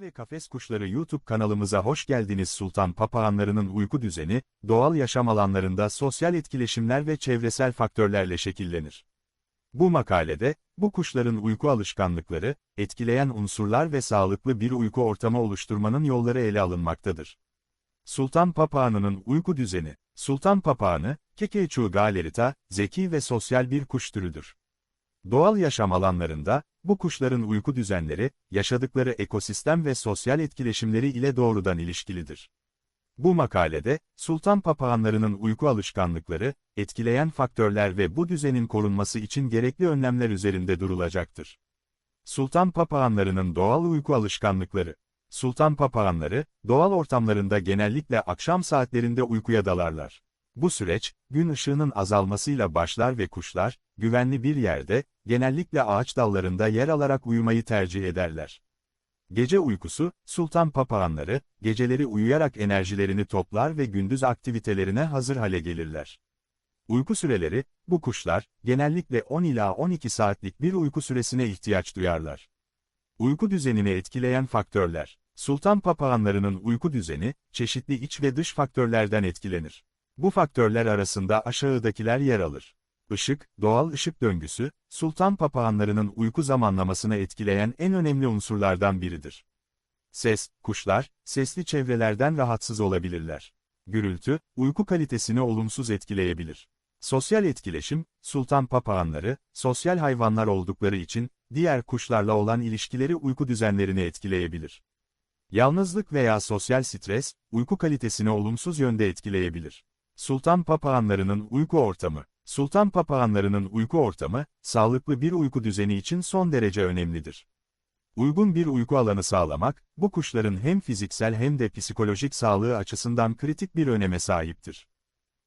Ve Kafes Kuşları YouTube kanalımıza hoş geldiniz. Sultan papağanlarının uyku düzeni, doğal yaşam alanlarında sosyal etkileşimler ve çevresel faktörlerle şekillenir. Bu makalede, bu kuşların uyku alışkanlıkları, etkileyen unsurlar ve sağlıklı bir uyku ortamı oluşturmanın yolları ele alınmaktadır. Sultan papağanının uyku düzeni, Sultan papağanı, Kekeçu galerita, zeki ve sosyal bir kuş türüdür. Doğal yaşam alanlarında, bu kuşların uyku düzenleri, yaşadıkları ekosistem ve sosyal etkileşimleri ile doğrudan ilişkilidir. Bu makalede, sultan papağanlarının uyku alışkanlıkları, etkileyen faktörler ve bu düzenin korunması için gerekli önlemler üzerinde durulacaktır. Sultan papağanlarının doğal uyku alışkanlıkları Sultan papağanları, doğal ortamlarında genellikle akşam saatlerinde uykuya dalarlar. Bu süreç, gün ışığının azalmasıyla başlar ve kuşlar, güvenli bir yerde, genellikle ağaç dallarında yer alarak uyumayı tercih ederler. Gece uykusu, sultan papağanları, geceleri uyuyarak enerjilerini toplar ve gündüz aktivitelerine hazır hale gelirler. Uyku süreleri, bu kuşlar, genellikle 10 ila 12 saatlik bir uyku süresine ihtiyaç duyarlar. Uyku düzenini etkileyen faktörler, sultan papağanlarının uyku düzeni, çeşitli iç ve dış faktörlerden etkilenir. Bu faktörler arasında aşağıdakiler yer alır. Işık, doğal ışık döngüsü, sultan papağanlarının uyku zamanlamasını etkileyen en önemli unsurlardan biridir. Ses, kuşlar, sesli çevrelerden rahatsız olabilirler. Gürültü, uyku kalitesini olumsuz etkileyebilir. Sosyal etkileşim, sultan papağanları, sosyal hayvanlar oldukları için, diğer kuşlarla olan ilişkileri uyku düzenlerini etkileyebilir. Yalnızlık veya sosyal stres, uyku kalitesini olumsuz yönde etkileyebilir. Sultan papağanlarının uyku ortamı Sultan papağanlarının uyku ortamı, sağlıklı bir uyku düzeni için son derece önemlidir. Uygun bir uyku alanı sağlamak, bu kuşların hem fiziksel hem de psikolojik sağlığı açısından kritik bir öneme sahiptir.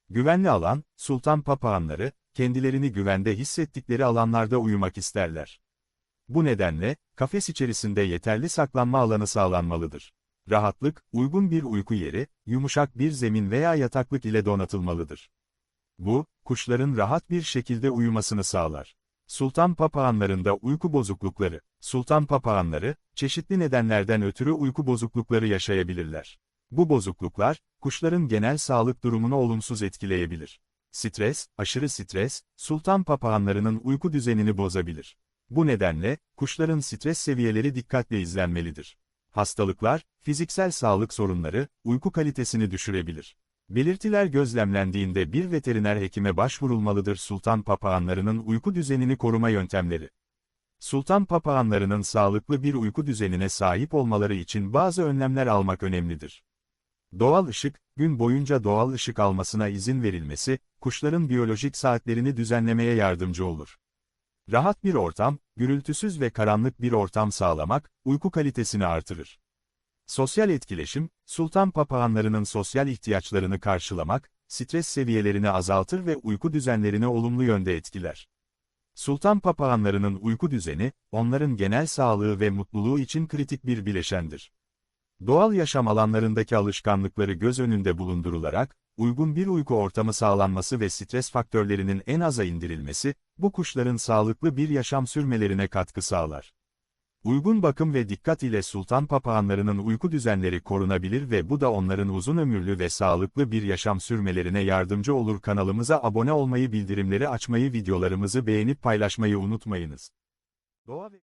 Güvenli alan, sultan papağanları, kendilerini güvende hissettikleri alanlarda uyumak isterler. Bu nedenle, kafes içerisinde yeterli saklanma alanı sağlanmalıdır. Rahatlık, uygun bir uyku yeri, yumuşak bir zemin veya yataklık ile donatılmalıdır. Bu, kuşların rahat bir şekilde uyumasını sağlar. Sultan papağanlarında uyku bozuklukları, sultan papağanları, çeşitli nedenlerden ötürü uyku bozuklukları yaşayabilirler. Bu bozukluklar, kuşların genel sağlık durumunu olumsuz etkileyebilir. Stres, aşırı stres, sultan papağanlarının uyku düzenini bozabilir. Bu nedenle, kuşların stres seviyeleri dikkatle izlenmelidir. Hastalıklar, fiziksel sağlık sorunları, uyku kalitesini düşürebilir. Belirtiler gözlemlendiğinde bir veteriner hekime başvurulmalıdır sultan papağanlarının uyku düzenini koruma yöntemleri. Sultan papağanlarının sağlıklı bir uyku düzenine sahip olmaları için bazı önlemler almak önemlidir. Doğal ışık, gün boyunca doğal ışık almasına izin verilmesi, kuşların biyolojik saatlerini düzenlemeye yardımcı olur. Rahat bir ortam, gürültüsüz ve karanlık bir ortam sağlamak, uyku kalitesini artırır. Sosyal etkileşim, sultan papağanlarının sosyal ihtiyaçlarını karşılamak, stres seviyelerini azaltır ve uyku düzenlerini olumlu yönde etkiler. Sultan papağanlarının uyku düzeni, onların genel sağlığı ve mutluluğu için kritik bir bileşendir. Doğal yaşam alanlarındaki alışkanlıkları göz önünde bulundurularak, uygun bir uyku ortamı sağlanması ve stres faktörlerinin en aza indirilmesi, bu kuşların sağlıklı bir yaşam sürmelerine katkı sağlar. Uygun bakım ve dikkat ile sultan papağanlarının uyku düzenleri korunabilir ve bu da onların uzun ömürlü ve sağlıklı bir yaşam sürmelerine yardımcı olur. Kanalımıza abone olmayı, bildirimleri açmayı, videolarımızı beğenip paylaşmayı unutmayınız. Doğa ve